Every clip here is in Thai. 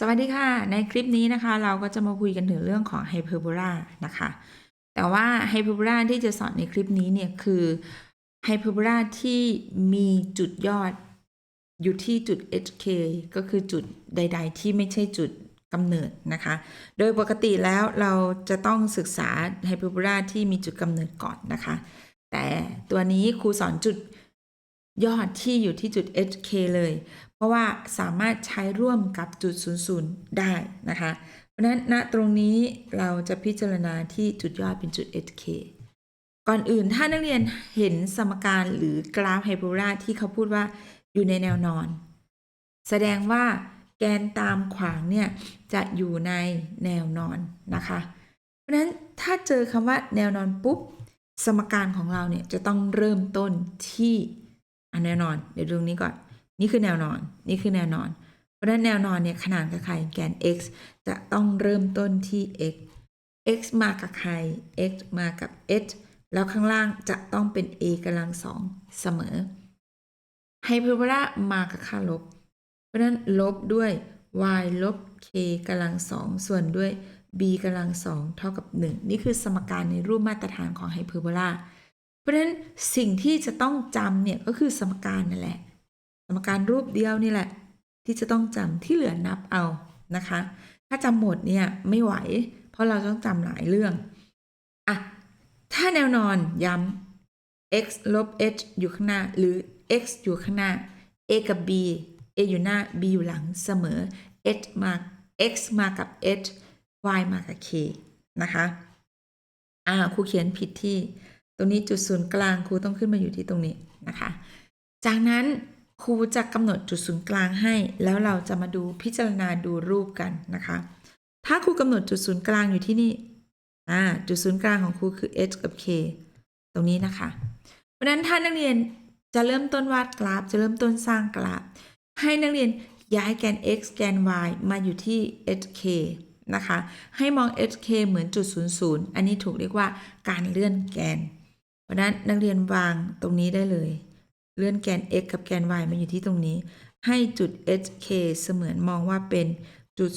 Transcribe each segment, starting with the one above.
สวัสดีค่ะ ในคลิปนี้นะคะ เราก็จะมาคุยกันถึงเรื่องของไฮเปอร์โบลานะคะ แต่ว่าไฮเปอร์โบลาที่จะสอนในคลิปนี้เนี่ยคือไฮเปอร์โบลาที่มีจุดยอดอยู่ที่จุด hk ก็คือจุดใด ๆ ที่ไม่ใช่จุดกำเนิดนะคะ โดยปกติแล้วเราจะต้องศึกษาไฮเปอร์โบลาที่มีจุดกำเนิดก่อนนะคะ แต่ตัวนี้ครูสอนจุดยอดที่อยู่ที่จุด hk เลย เพราะว่าสามารถใช้ร่วมกับจุด00ได้นะคะ เพราะนั้นณตรงนี้เราจะพิจารณาที่จุดยอดเป็นจุด hk ก่อนอื่นถ้านักเรียนเห็นสมการหรือกราฟไฮเปอร์โบลาที่เขาพูดว่าอยู่ในแนวนอน แสดงว่าแกนตามขวางเนี่ยจะอยู่ในแนวนอนนะคะ เพราะฉะนั้นถ้าเจอคำว่าแนวนอนปุ๊บ สมการของเราเนี่ยจะต้องเริ่มต้นที่อันแนวนอน เดี๋ยวดูตรงนี้ก่อน นี่คือแนวนอน นี่คือแนวนอน เพราะฉะนั้นแนวนอนเนี่ยขนานกับใครแกน x จะต้องเริ่มต้นที่ x x มากับใคร x มากับ h แล้วข้างล่างจะต้องเป็น a กำลังสองเสมอไฮเปอร์โบลามากับค่าลบ เพราะฉะนั้นลบด้วย y ลบ k กำลังสองส่วนด้วย b กำลังสองเท่ากับ 1 นี่คือสมการในรูปมาตรฐานของไฮเปอร์โบลา เพราะฉะนั้นสิ่งที่จะต้องจำเนี่ยก็คือสมการนั่นแหละ สมการรูปเดียวนี่แหละ ที่จะต้องจำที่เหลือนับเอานะคะ ถ้าจำหมดเนี่ยไม่ไหว เพราะเราต้องจำหลายเรื่องอะถ้าแนวนอนย้ำ x ลบ h อยู่ข้างหน้า หรือ x อยู่ข้างหน้า a กับ b a อยู่หน้า b อยู่หลังเสมอ h มา x มากับ h y มากับ k นะคะอ่าครูเขียนผิดที่ ตรงนี้จุดศูนย์กลางครูต้องขึ้นมาอยู่ที่ตรงนี้นะคะ จากนั้น ครูจะกำหนดจุดศูนย์กลางให้ แล้วเราจะมาดูพิจารณาดูรูปกันนะคะ ถ้าครูกำหนดจุดศูนย์กลางอยู่ที่นี่อ่าจุดศูนย์กลางของครูคือ h กับ k ตรงนี้นะคะ เพราะนั้นถ้านักเรียนจะเริ่มต้นวาดกราฟ จะเริ่มต้นสร้างกราฟ ให้นักเรียนย้ายแกน x แกน y มาอยู่ที่ hk นะคะ ให้มอง hk เหมือนจุด 00 อันนี้ถูกเรียกว่าการเลื่อนแกน เพราะนั้นนักเรียนวางตรงนี้ได้เลย เลื่อนแกน x กับแกน y มาอยู่ที่ตรงนี้ ให้จุด hk เสมือนมองว่าเป็นจุด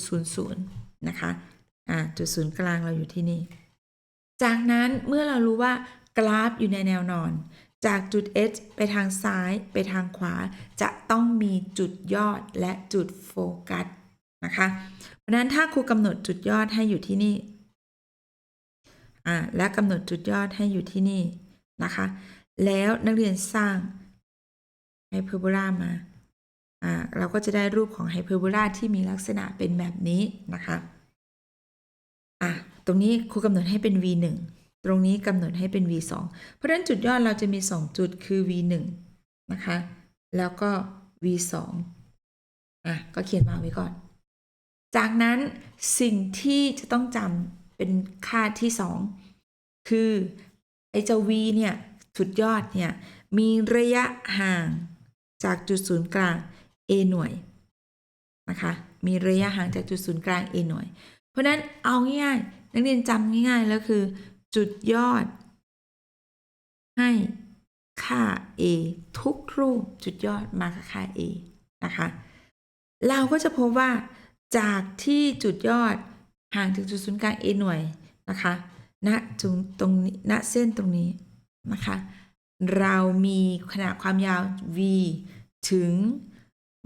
00นะคะ อ่า จุดศูนย์กลางเราอยู่ที่นี่ จากนั้นเมื่อเรารู้ว่ากราฟอยู่ในแนวนอน จากจุด h ไปทางซ้ายไปทางขวา จะต้องมีจุดยอดและจุดโฟกัสนะคะ เพราะฉะนั้นถ้าครูกำหนดจุดยอดให้อยู่ที่นี่ อ่า และกำหนดจุดยอดให้อยู่ที่นี่นะคะ แล้วนักเรียนสร้าง ไฮเปอร์โบลามาอ่าเราก็จะได้รูปของไฮเปอร์โบลาที่มีลักษณะเป็นแบบนี้นะคะอะตรงนี้ครูกำหนดให้เป็น v 1ตรงนี้กำหนดให้เป็น v 2เพราะฉะนั้นจุดยอดเราจะมี 2 จุดคือ v 1นะคะ แล้วก็ v 2อะก็เขียนวางไว้ก่อน จากนั้นสิ่งที่จะต้องจำเป็นค่าที่ 2 คือไอ้เจ้า v เนี่ยจุดยอดเนี่ยมีระยะห่าง จากจุดศูนย์กลาง a หน่วยนะคะมีระยะห่างจากจุดศูนย์กลาง a หน่วย เพราะนั้นเอาง่ายๆนักเรียนจำง่ายๆแล้วคือ จุดยอด ให้ค่า a ทุกรูปจุดยอดมากับค่า a นะคะเราก็จะพบว่าจากที่จุดยอดห่างจากจุดศูนย์กลาง a หน่วยนะคะณจุดตรงนี้ณเส้นตรงนี้นะคะ เรามีขนาดความยาว v ถึง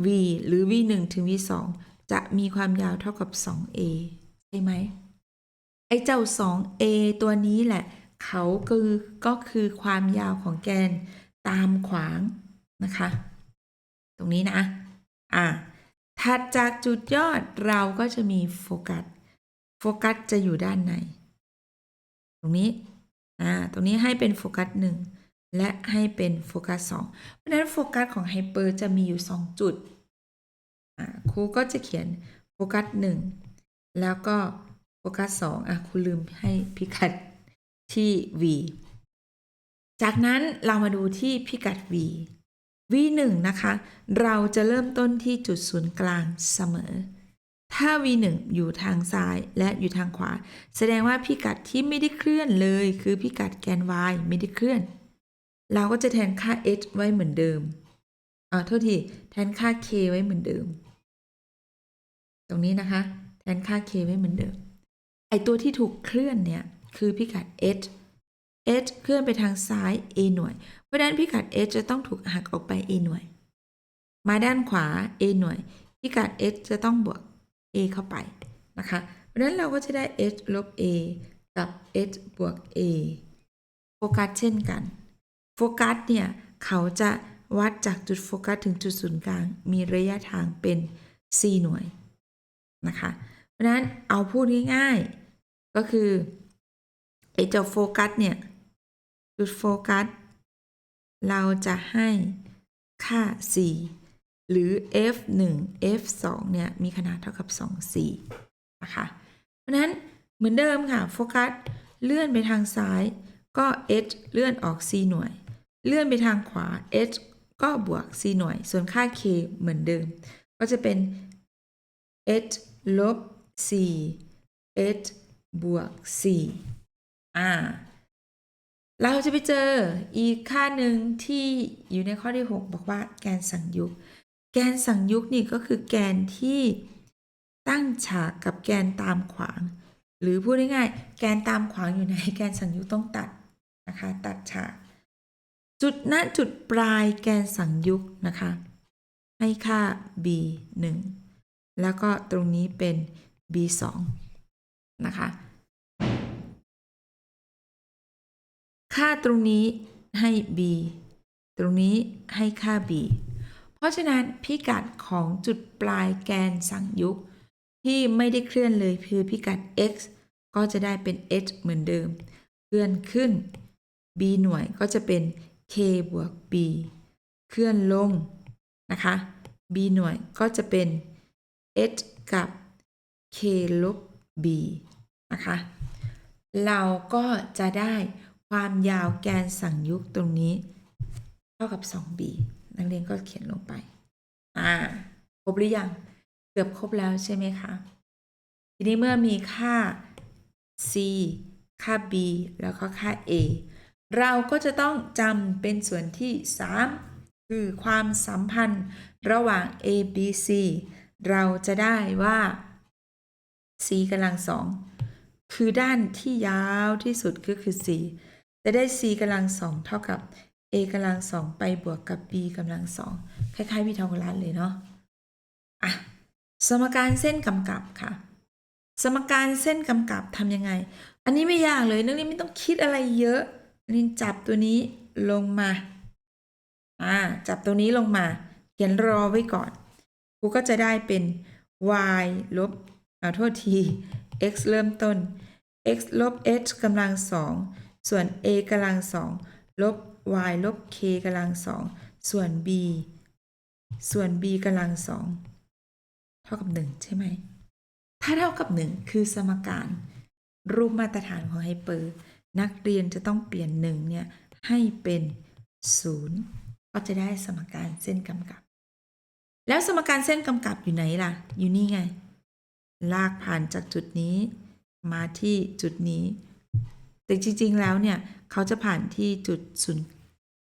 v หรือ v 1ถึง v 2จะมีความยาวเท่ากับ 2a ใช่ไหมไอ้เจ้า 2a ตัวนี้แหละ เขาคือก็คือความยาวของแกนตามขวางนะคะ ตรงนี้นะ อะถัดจากจุดยอดเราก็จะมีโฟกัส โฟกัสจะอยู่ด้านใน ตรงนี้ อ่า ตรงนี้ให้เป็นโฟกัสหนึ่ง และให้เป็นโฟกัสสองเพราะฉะนั้นโฟกัสของไฮเปอร์จะมีอยู่ 2 จุดครูก็จะเขียนโฟกัสหนึ่งแล้วก็โฟกัสสองอะครูลืมให้พิกัดที่ v จากนั้นเรามาดูที่พิกัด v v 1นะคะ เราจะเริ่มต้นที่จุดศูนย์กลางเสมอ ถ้า v 1อยู่ทางซ้ายและอยู่ทางขวา แสดงว่าพิกัดที่ไม่ได้เคลื่อนเลย คือพิกัดแกน y ไม่ได้เคลื่อน เราก็จะแทนค่า h ไว้เหมือนเดิมอ่าโทษที แทนค่า k ไว้เหมือนเดิม ตรงนี้นะคะ แทนค่า k ไว้เหมือนเดิม ไอตัวที่ถูกเคลื่อนเนี่ย คือพิกัด h h เคลื่อนไปทางซ้าย a หน่วย เพราะฉะนั้นพิกัด h จะต้องถูกหักออกไป a หน่วย มาด้านขวา a หน่วย พิกัด h จะต้องบวก a เข้าไปนะคะ เพราะฉะนั้นเราก็จะได้ h ลบ a กับ h บวก a โฟกัสเช่นกัน โฟกัสเนี่ย เขาจะวัดจากจุดโฟกัสถึงจุดศูนย์กลาง มีระยะทางเป็น c หน่วยนะคะ เพราะนั้นเอาพูดง่ายๆ ก็คือไอ้จ้าโฟกัสเนี่ย จุดโฟกัส เราจะให้ค่า c หรือ f 1 f 2เนี่ย มีขนาดเท่ากับ 2 c นะคะ เพราะนั้นเหมือนเดิมค่ะ โฟกัส เลื่อนไปทางซ้าย ก็ h เลื่อนออก c หน่วย เลื่อนไปทางขวา h ก็บวก c หน่วย ส่วนค่า k เหมือนเดิม ก็จะเป็น h ลบ c h บวก c อ่า เราจะไปเจออีกค่าหนึ่งที่อยู่ในข้อที่ 6 บอกว่าแกนสังยุก แกนสังยุกนี่ก็คือแกนที่ตั้งฉากกับแกนตามขวาง หรือพูดง่ายๆ แกนตามขวางอยู่ไหน แกนสังยุกต้องตัด นะคะ ตัดฉาก จุดณจุดปลายแกนสังยุกนะคะ ให้ค่า b 1แล้วก็ตรงนี้เป็น b 2นะคะ ค่าตรงนี้ให้ b ตรงนี้ให้ค่า b เพราะฉะนั้นพิกัดของจุดปลายแกนสังยุกที่ไม่ได้เคลื่อนเลยคือพิกัด x ก็จะได้เป็น h เหมือนเดิม เคลื่อนขึ้น b หน่วยก็จะเป็น k บวก b เคลื่อนลงนะคะ b หน่วยก็จะเป็น h กับ k ลบ b นะคะ เราก็จะได้ความยาวแกนสั่งยุกตรงนี้ เท่ากับ 2b นักเรียนก็เขียนลงไป อ่า ครบหรือยัง เกือบครบแล้วใช่ไหมคะ ทีนี้เมื่อมีค่า c ค่า b แล้วก็ค่า a เราก็จะต้องจำเป็นส่วนที่ 3 คือความสัมพันธ์ระหว่าง a b c เราจะได้ว่า c กำลังสองคือด้านที่ยาวที่สุดก็คือ c จะได้ c กำลังสองเท่ากับ a กำลังสองไปบวกกับ b กำลังสองคล้ายๆพีทาโกรัสเลยเนาะอะสมการเส้นกำกับค่ะ สมการเส้นกำกับทำยังไง อันนี้ไม่ยากเลยนักเรียนไม่ต้องคิดอะไรเยอะ นักเรียนจับตัวนี้ลงมา อ่า จับตัวนี้ลงมา เขียนรอไว้ก่อน ครูก็จะได้เป็น y ลบเอาโทษที x เริ่มต้น x ลบ h กำลังสอง ส่วน a กำลังสอง ลบ y ลบ k กำลังสอง ส่วน b ส่วน b กำลังสอง เท่ากับ 1 ใช่ไหม ถ้าเท่ากับ 1 คือสมการรูปมาตรฐานของไฮเปอร์ นักเรียนจะต้องเปลี่ยน1เนี่ยให้เป็น0ก็จะได้สมการเส้นกำกับ แล้วสมการเส้นกำกับอยู่ไหนล่ะ อยู่นี่ไง ลากผ่านจากจุดนี้ มาที่จุดนี้ แต่จริง ๆ แล้วเนี่ย เขาจะผ่านที่จุดศูนย์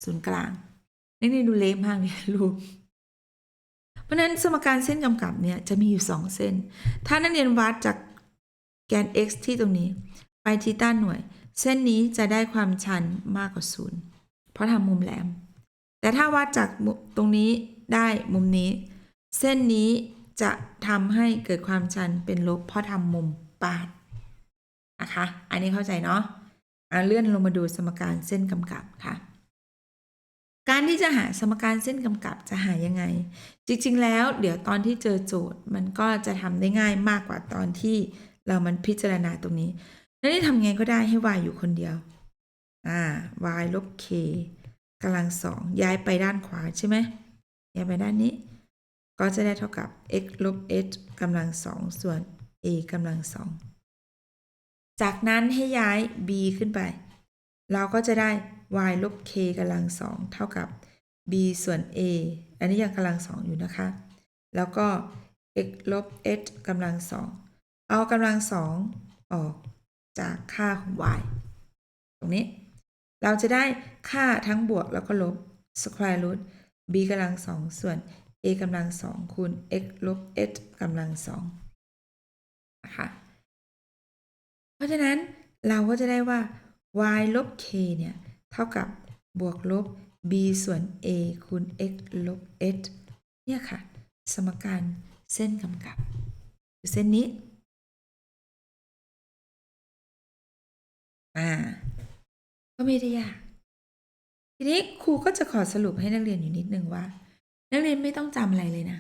ศูนย์กลาง นี่นี่ดูเละมากเลยรูปเพราะนั้นสมการเส้นกำกับเนี่ยจะมีอยู่2เส้น ถ้านักเรียนวัดจากแกน x ที่ตรงนี้ ไปที่ต้านหน่วย เส้นนี้จะได้ความชันมากกว่า0เพราะทำมุมแหลม แต่ถ้าวัดจากตรงนี้ได้มุมนี้ เส้นนี้จะทำให้เกิดความชันเป็นลบเพราะทำมุมปาดนะคะ อันนี้เข้าใจเนาะเลื่อนลงมาดูสมการเส้นกำกับค่ะ การที่จะหาสมการเส้นกำกับจะหายังไง จริงๆ แล้ว เดี๋ยวตอนที่เจอโจทย์มันก็จะทำได้ง่ายมากกว่าตอนที่เรามันพิจารณาตรงนี้ แล้วนี่ทำไงก็ได้ให้ y อยู่คนเดียว อ่า y ลบ k กำลังสองย้ายไปด้านขวาใช่ไหมย้ายไปด้านนี้ ก็จะได้เท่ากับ x ลบ h กำลังสองส่วน a กำลังสองจากนั้นให้ย้าย b ขึ้นไป เราก็จะได้ y ลบ k กำลังสองเท่ากับ b ส่วน a อันนี้ยังกำลังสองอยู่นะคะ แล้วก็ x ลบ h กำลังสอง เอากำลังสองออก จากค่าของ y ตรงนี้ เราจะได้ค่าทั้งบวกแล้วก็ลบ square root b กำลังสองส่วน a กำลังสองคูณ x ลบ h กำลังสองนะคะเพราะฉะนั้นเราก็จะได้ว่า y ลบ k เนี่ย เท่ากับบวกลบ b ส่วน a คูณ x ลบ h เนี่ยค่ะ สมการเส้นกำกับคือเส้นนี้ อ่า ก็ไม่ได้ยาก ทีนี้ครูก็จะขอสรุปให้นักเรียนอยู่นิดนึงว่า นักเรียนไม่ต้องจำอะไรเลยนะ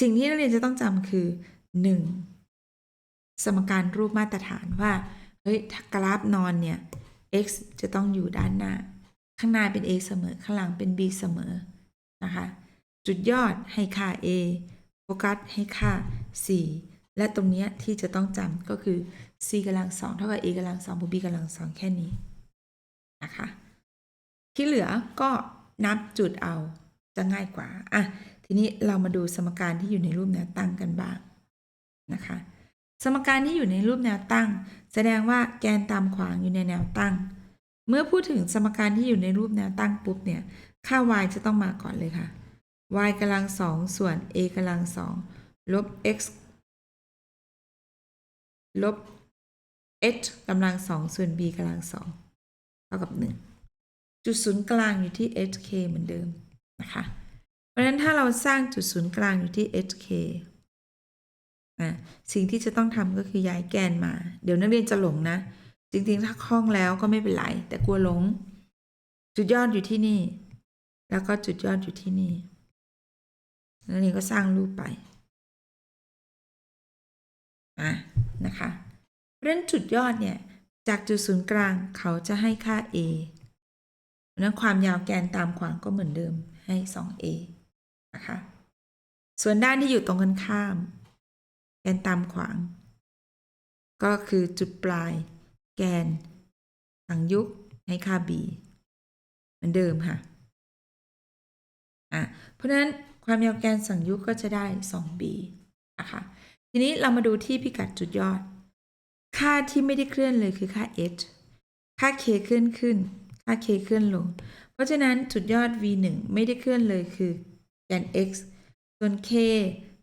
สิ่งที่นักเรียนจะต้องจำคือ 1. สมการรูปมาตรฐานว่าเฮ้ยถ้ากราฟนอนเนี่ย x จะต้องอยู่ด้านหน้า ข้างหน้าเป็น a เสมอ ข้างหลังเป็น b เสมอ นะคะ จุดยอดให้ค่า a โฟกัสให้ค่า c และตรงนี้ที่จะต้องจำก็คือ c กำลังสองเท่ากับ a กำลังสองบวก b กำลังสองแค่นี้นะคะ ที่เหลือก็นับจุดเอาจะง่ายกว่า อะ ทีนี้เรามาดูสมการที่อยู่ในรูปแนวตั้งกันบ้างนะคะ สมการที่อยู่ในรูปแนวตั้ง แสดงว่าแกนตามขวางอยู่ในแนวตั้ง เมื่อพูดถึงสมการที่อยู่ในรูปแนวตั้งปุ๊บเนี่ยค่า y จะต้องมาก่อนเลยค่ะ y กำลังสองส่วน a กำลังสองลบ x ลบ h กำลังสองส่วน b กำลังสองเท่ากับหนึ่งจุดศูนย์กลางอยู่ที่ hk เหมือนเดิมนะคะ เพราะฉะนั้นถ้าเราสร้างจุดศูนย์กลางอยู่ที่ hk อะสิ่งที่จะต้องทำก็คือย้ายแกนมา เดี๋ยวนักเรียนจะหลงนะ จริงๆ ถ้าคล่องแล้วก็ไม่เป็นไร แต่กลัวหลง จุดยอดอยู่ที่นี่ แล้วก็จุดยอดอยู่ที่นี่นักเรียนก็สร้างรูปไปอะ นะคะเพราะฉะนั้นจุดยอดเนี่ยจากจุดศูนย์กลางเขาจะให้ค่า a เพราะฉะนั้นความยาวแกนตามขวางก็เหมือนเดิมให้ 2a นะคะส่วนด้านที่อยู่ตรงกันข้าม แกนตามขวาง ก็คือจุดปลาย แกนสังยุกให้ค่า b เหมือนเดิมค่ะอะเพราะฉะนั้นความยาวแกนสังยุกก็จะได้ 2b นะคะ ทีนี้เรามาดูที่พิกัดจุดยอด ค่าที่ไม่ได้เคลื่อนเลยคือค่า h ค่า k เคลื่อนขึ้น ค่า k เคลื่อนลง เพราะฉะนั้นจุดยอด v 1ไม่ได้เคลื่อนเลยคือแกน x ส่วน k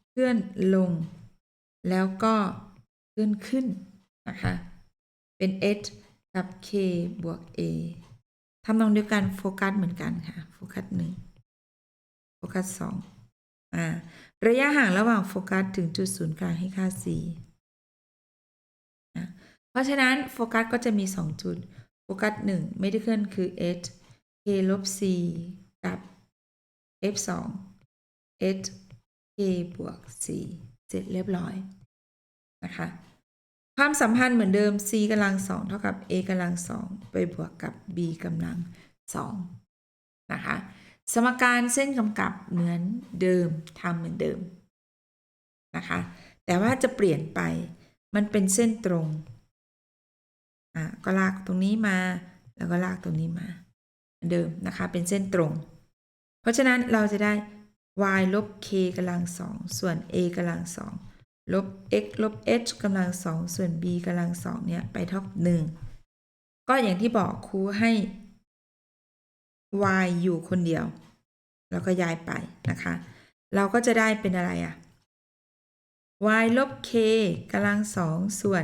เคลื่อนลง แล้วก็เคลื่อนขึ้นนะคะเป็น h กับ k บวก a ทำนองเดียวกันโฟกัสเหมือนกันค่ะ โฟกัสหนึ่งโฟกัสสองอ่า ระยะห่างระหว่างโฟกัสถึงจุดศูนย์กลางให้ค่า c นะเพราะฉะนั้นโฟกัสก็จะมี 2 จุด โฟกัส1ไม่ได้เคลื่อนคือ h k ลบ c กับ f 2 h k บวก c เสร็จเรียบร้อยนะคะ ความสัมพันธ์เหมือนเดิม c กำลังสองเท่ากับ a กำลังสองไปบวกกับ b กำลังสองนะคะ สมการเส้นกำกับเหมือนเดิมทำเหมือนเดิมนะคะ แต่ว่าจะเปลี่ยนไปมันเป็นเส้นตรงอะก็ลากตรงนี้มา แล้วก็ลากตรงนี้มาเดิมนะคะ เป็นเส้นตรง เพราะฉะนั้นเราจะได้ y ลบ k กำลังสองส่วน a กำลังสองลบ x ลบ h กำลังสองส่วน b กำลังสองเนี่ยไปเท่ากับหนึ่งก็อย่างที่บอกครูให้ y อยู่คนเดียว แล้วก็ย้ายไปนะคะ เราก็จะได้เป็นอะไรอะ y ลบ k กำลังสองส่วน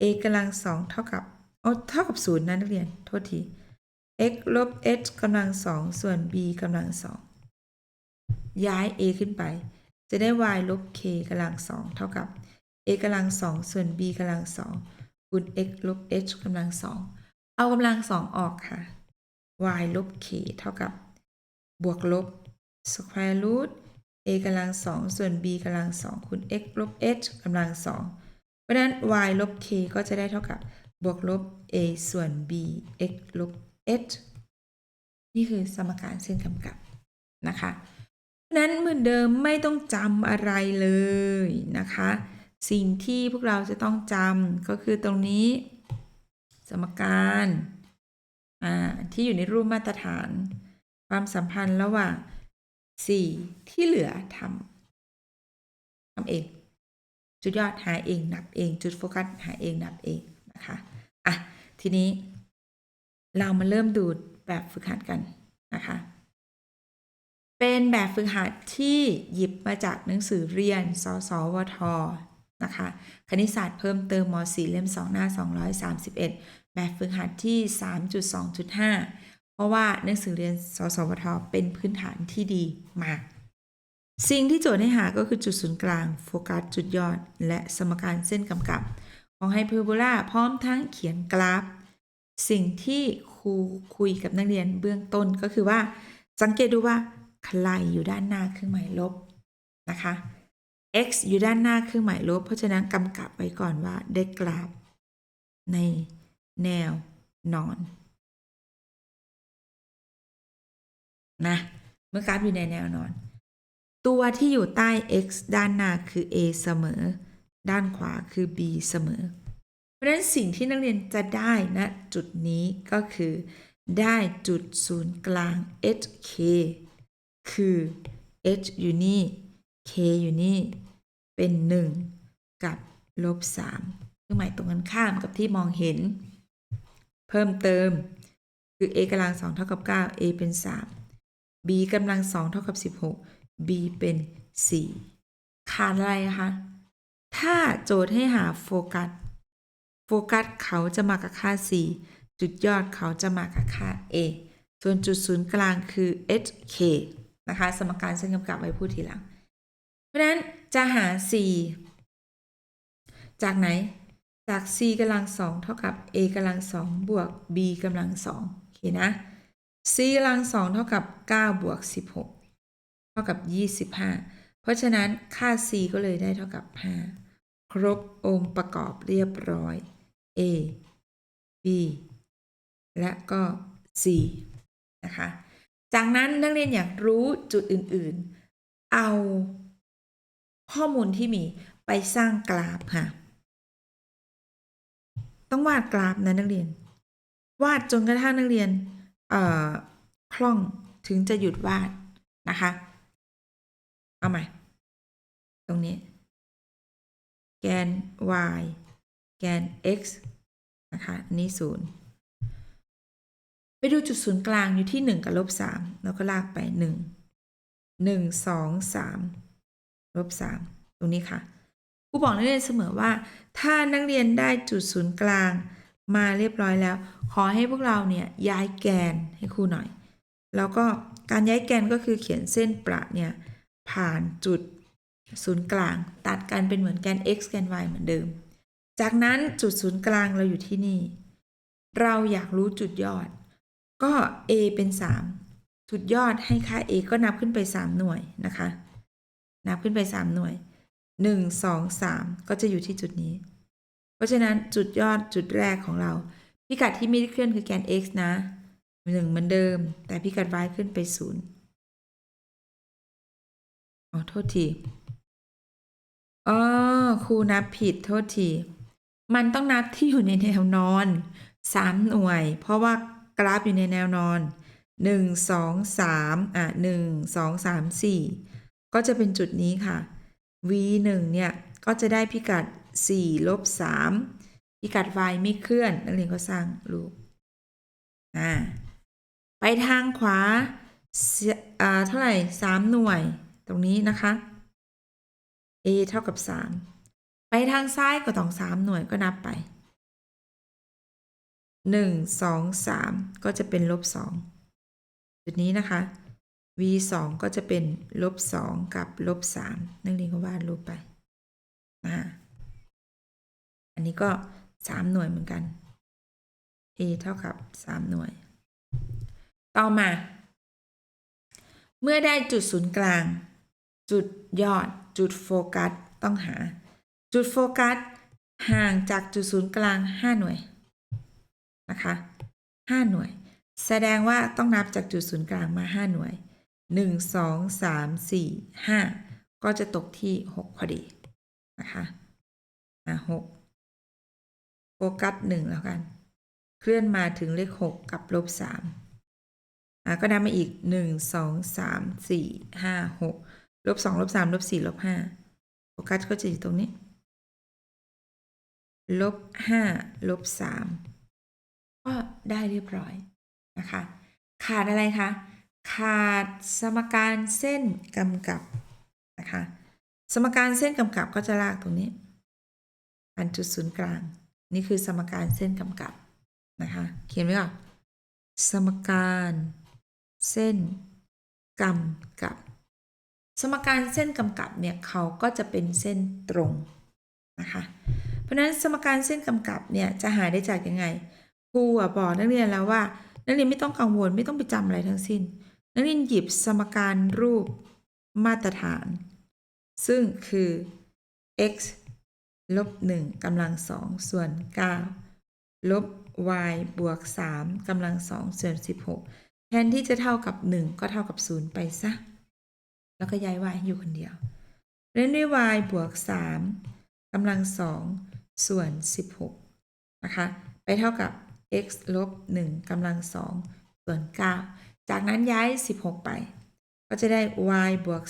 a กำลังสองเท่ากับเอาเท่ากับศูนย์นะนักเรียน โทษที x ลบ h กำลังสองส่วน b กำลังสองย้าย a ขึ้นไป จะได้ y ลบ k กำลังสองเท่ากับ a กำลังสองส่วน b กำลังสองคูณ x ลบ h กำลังสองเอากำลังสองออกค่ะ y ลบ k เท่ากับบวกลบ square root a กำลังสองส่วน b กำลังสองคูณ x ลบ h กำลังสองเพราะฉะนั้น y ลบ k ก็จะได้เท่ากับบวกลบ a ส่วน b x ลบ h นี่คือสมการเส้นกำกับนะคะนั้นเหมือนเดิมไม่ต้องจำอะไรเลยนะคะ สิ่งที่พวกเราจะต้องจำก็คือตรงนี้ สมการ อ่าที่อยู่ในรูปมาตรฐาน ความสัมพันธ์ระหว่าง 4 ที่เหลือทำทำเอง จุดยอดหาเองนับเอง จุดโฟกัสหาเองนับเองนะคะอะทีนี้ เรามาเริ่มดูแบบฝึกหัดกันนะคะเป็นแบบฝึกหัดที่หยิบมาจากหนังสือเรียน สสวทนะคะ คณิตศาสตร์เพิ่มเติมม .4 เล่ม 2 หน้า 231 แบบฝึกหัดที่ 3.2.5 เพราะว่าหนังสือเรียนสสวทเป็นพื้นฐานที่ดีมาก สิ่งที่โจทย์ให้หาก็คือจุดศูนย์กลาง โฟกัสจุดยอด และสมการเส้นกำกับของไฮเปอร์โบลาพร้อมทั้งเขียนกราฟ สิ่งที่ครูคุยกับนักเรียนเบื้องต้นก็คือว่า สังเกตดูว่าใครอยู่ด้านหน้าเครื่องหมายลบนะคะ x อยู่ด้านหน้าเครื่องหมายลบ เพราะฉะนั้นกำกับไว้ก่อนว่าได้กราฟใน แนวนอน นะ เมื่อกราฟอยู่ในแนวนอน ตัวที่อยู่ใต้ x ด้านหน้าคือ a เสมอ ด้านขวาคือ b เสมอ เพราะฉะนั้นสิ่งที่นักเรียนจะได้ณนะจุดนี้ก็คือ ได้จุดศูนย์กลาง hk คือ h อยู่นี่ k อยู่นี่ เป็น 1 กับลบ3คือหมายตรงกันข้ามกับที่มองเห็น เพิ่มเติม คือ a กำลัง2เท่ากับ 9 a เป็น 3 b กำลัง2เท่ากับ 16 b เป็น 4 ขาดอะไรคะ ถ้าโจทย์ให้หาโฟกัส โฟกัสเขาจะมากับค่า 4 จุดยอดเขาจะมากับค่า a ส่วนจุดศูนย์กลางคือ hk นะคะ สมการเส้นกำกับไว้พูดทีหลัง เพราะฉะนั้นจะหา 4 จากไหน จาก c กำลัง2เท่ากับ a กำลัง2บวก b กำลัง2โอเคนะ c กำลัง2เท่ากับ 9 บวก 16 เท่ากับ 25 เพราะฉะนั้นค่า c ก็เลยได้เท่ากับ 5 ครบองค์ประกอบเรียบร้อย a b และก็ c นะคะ จากนั้นนักเรียนอยากรู้จุดอื่นๆ เอาข้อมูลที่มีไปสร้างกราฟค่ะ ต้องวาดกราฟนะนักเรียน วาดจนกระทั่งนักเรียนเอ่อคล่องถึงจะหยุดวาดนะคะ เอาใหม่ ตรงนี้ แกน y แกน x นะคะอันนี้ศูนย์ไปดูจุดศูนย์กลางอยู่ที่ 1 กับลบ3แล้วก็ลากไป 1 1 2 3ลบ3ตรงนี้ค่ะ ครูบอกนักเรียนเสมอว่า ถ้านักเรียนได้จุดศูนย์กลาง มาเรียบร้อยแล้ว ขอให้พวกเราเนี่ยย้ายแกนให้ครูหน่อย แล้วก็การย้ายแกนก็คือเขียนเส้นประเนี่ยผ่านจุดศูนย์กลาง ตัดกันเป็นเหมือนแกน x แกน y เหมือนเดิม จากนั้นจุดศูนย์กลางเราอยู่ที่นี่ เราอยากรู้จุดยอด ก็ a เป็น 3 จุดยอดให้ค่า a ก็นับขึ้นไป 3 หน่วยนะคะ นับขึ้นไป 3 หน่วย 1 2 3 ก็จะอยู่ที่จุดนี้ เพราะฉะนั้นจุดยอดจุดแรกของเรา พิกัดที่ไม่ได้เคลื่อนคือแกน x นะ 1 เหมือนเดิม แต่พิกัด y ขึ้นไป 0 อ๋อ โทษทีอ๋อครูนับผิดโทษที มันต้องนับที่อยู่ในแนวนอนสามหน่วย เพราะว่ากราฟอยู่ในแนวนอนหนึ่งสองสามอะหนึ่งสองสามสี่ก็จะเป็นจุดนี้ค่ะ v หนึ่งเนี่ย ก็จะได้พิกัดสี่ลบสามพิกัด y ไม่เคลื่อน นักเรียนก็สร้างรูปอ่าไปทางขวาเสียอ่าเท่าไหร่สามหน่วยตรงนี้นะคะ a เท่ากับ 3 ไปทางซ้ายก็ต้อง 3 หน่วยก็นับไป 1 2 3 ก็จะเป็นลบ 2 จุดนี้นะคะ v 2ก็จะเป็นลบ2กับลบ3นักเรียนก็วาดรูปไปอ่าอันนี้ก็ 3 หน่วยเหมือนกัน a เท่ากับ 3 หน่วย ต่อมา เมื่อได้จุดศูนย์กลาง จุดยอด จุดโฟกัส ต้องหา จุดโฟกัส ห่างจากจุดศูนย์กลาง 5 หน่วย นะคะ 5 หน่วย แสดงว่าต้องนับจากจุดศูนย์กลางมา 5 หน่วย 1 2 3 4 5 ก็จะตกที่ 6 พอดีนะคะอะ6โฟกัส1แล้วกัน เคลื่อนมาถึงเลข 6 กับลบ3อะก็นับมาอีก 1 2 3 4 5 6 ลบสองลบสามลบสี่ลบห้าโฟกัสก็จะอยู่ตรงนี้ ลบห้าลบสามก็ได้เรียบร้อยนะคะ ขาดอะไรคะ ขาดสมการเส้นกำกับนะคะ สมการเส้นกำกับก็จะลากตรงนี้ผ่านจุดศูนย์กลาง นี่คือสมการเส้นกำกับนะคะ เขียนไว้ก่อนสมการเส้นกำกับ สมการเส้นกำกับเนี่ยเขาก็จะเป็นเส้นตรงนะคะ เพราะนั้นสมการเส้นกำกับเนี่ยจะหาได้จากยังไงครูอะบอกนักเรียนแล้วว่านักเรียนไม่ต้องกังวลไม่ต้องไปจำอะไรทั้งสิ้น นักเรียนหยิบสมการรูปมาตรฐาน ซึ่งคือ x ลบ1กำลัง2ส่วน 9 ลบ y บวก 3กำลัง2ส่วน 16 แทนที่จะเท่ากับ 1 ก็เท่ากับ 0 ไปซะ แล้วก็ย้าย y อยู่คนเดียว เล่นด้วย y บวก 3กำลัง2ส่วน 16 นะคะ ไปเท่ากับ x ลบ1กำลัง2ส่วน 9 จากนั้นย้าย 16 ไป ก็จะได้ y บวก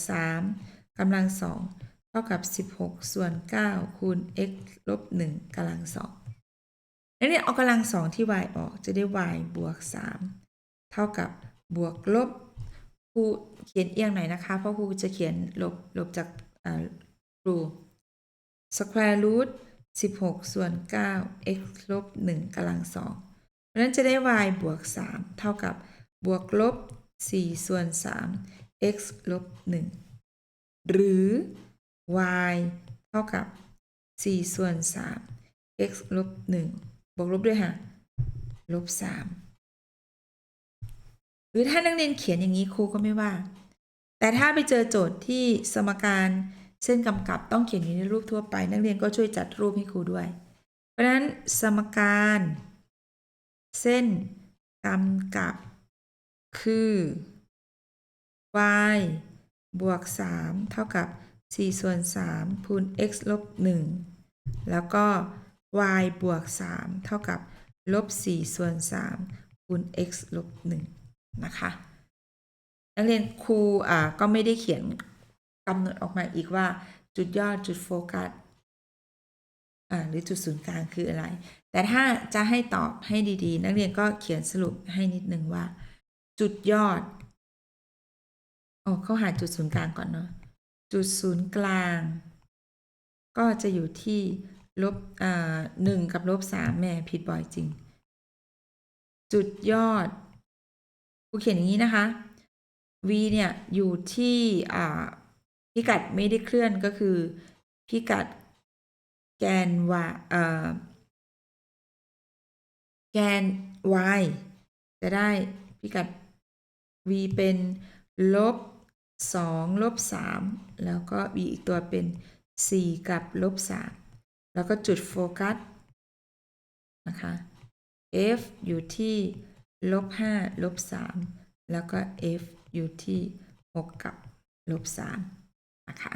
3กำลัง 2 เท่ากับ 16 ส่วน 9 คูณ x ลบ 1กำลัง2แล้วเนี่ยเอากำลัง 2 ที่ y ออกจะได้ y บวก 3 เท่ากับบวกลบครูเขียนเอียงหน่อยนะคะ เพราะครูจะเขียนลบลบจากครู square root 16 ส่วน 9 x ลบ 1กำลัง2เพราะฉะนั้นจะได้ y บวก 3 เท่ากับ บวกลบ 4 ส่วน 3 x ลบ 1 หรือ y เท่ากับ 4 ส่วน 3 x ลบ 1 บวกลบด้วยค่ะ ลบ 3 หรือถ้านักเรียนเขียนอย่างนี้ครูก็ไม่ว่า แต่ถ้าไปเจอโจทย์ที่สมการเส้นกำกับต้องเขียนอยู่ในรูปทั่วไป นักเรียนก็ช่วยจัดรูปให้ครูด้วย เพราะฉะนั้นสมการ เส้นกำกับ คือ y บวก 3 เท่ากับ 4 ส่วน 3 คูณ x ลบ 1 แล้วก็ y บวก 3 เท่ากับ ลบ 4 ส่วน 3 คูณ x ลบ 1 นะคะ นักเรียนครูอ่าก็ไม่ได้เขียนกำหนดออกมาอีกว่าจุดยอดจุดโฟกัสอ่าหรือจุดศูนย์กลางคืออะไร แต่ถ้าจะให้ตอบให้ดีๆ นักเรียนก็เขียนสรุปให้นิดนึงว่า จุดยอดโอ้เขาหาจุดศูนย์กลางก่อนเนาะ จุดศูนย์กลาง ก็จะอยู่ที่ลบอ่าหนึ่งกับลบสามแม่ผิดบ่อยจริง จุดยอดครูเขียนอย่างนี้นะคะ v เนี่ยอยู่ที่อ่าพิกัดไม่ได้เคลื่อนก็คือ พิกัดแกนวาเอ่อแกน y จะได้พิกัด v เป็นลบ2ลบ3แล้วก็ v อีกตัวเป็น 4 กับลบ3แล้วก็จุดโฟกัสนะคะ f อยู่ที่ลบ5ลบ3แล้วก็ f อยู่ที่ 6 กับลบ3นะคะ